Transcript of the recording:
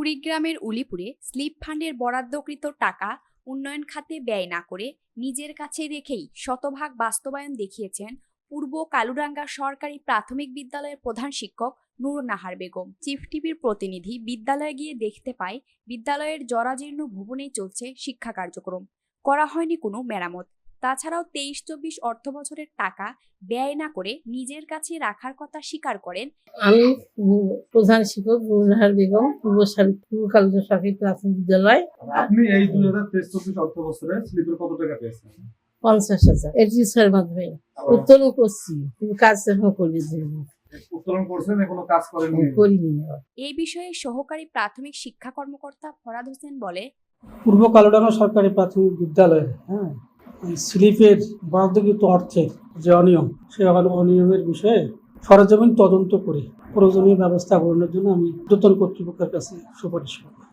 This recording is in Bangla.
কুড়িগ্রামের উলিপুরে স্লিপ ফান্ডের বরাদ্দকৃত টাকা উন্নয়ন খাতে ব্যয় না করে নিজের কাছে রেখেই শতভাগ বাস্তবায়ন দেখিয়েছেন পূর্ব কালুরাঙ্গা সরকারি প্রাথমিক বিদ্যালয়ের প্রধান শিক্ষক নূর নাহার বেগম। চিফ টিভির প্রতিনিধি বিদ্যালয়ে গিয়ে দেখতে পায়, বিদ্যালয়ের জরাজীর্ণ ভবনেই চলছে শিক্ষা কার্যক্রম। করা হয়নি কোনো মেরামত। তাছাড়াও তেইশ চব্বিশ অর্থ বছরের টাকা ব্যয় না করে নিজের কাছে রাখার কথা স্বীকার করেন। আমি প্রধান শিক্ষক গুলনাহার বেগম পূর্ব সরকারি প্রাথমিক বিদ্যালয়। আপনি এই দুই হাজার তেইশ চব্বিশ অর্থ বছরে স্লিপের কত টাকা পেয়েছেন? পঞ্চাশ হাজার। এটিএসের মাধ্যমে উত্তোলন করছি কিন্তু কাজ এখন করিনি। এই বিষয়ে সহকারী প্রাথমিক শিক্ষা কর্মকর্তা ফরাদ হোসেন বলে পূর্ব কালোডাঙ্গা সরকারি প্রাথমিক বিদ্যালয়ে হ্যাঁ স্লিপের বরাদ্দকৃত অর্থের যে অনিয়ম, সে অনিয়মের বিষয়ে সরজমিন তদন্ত করে প্রয়োজনীয় ব্যবস্থা গ্রহণের জন্য আমি নূতন কর্তৃপক্ষের কাছে সুপারিশ করব।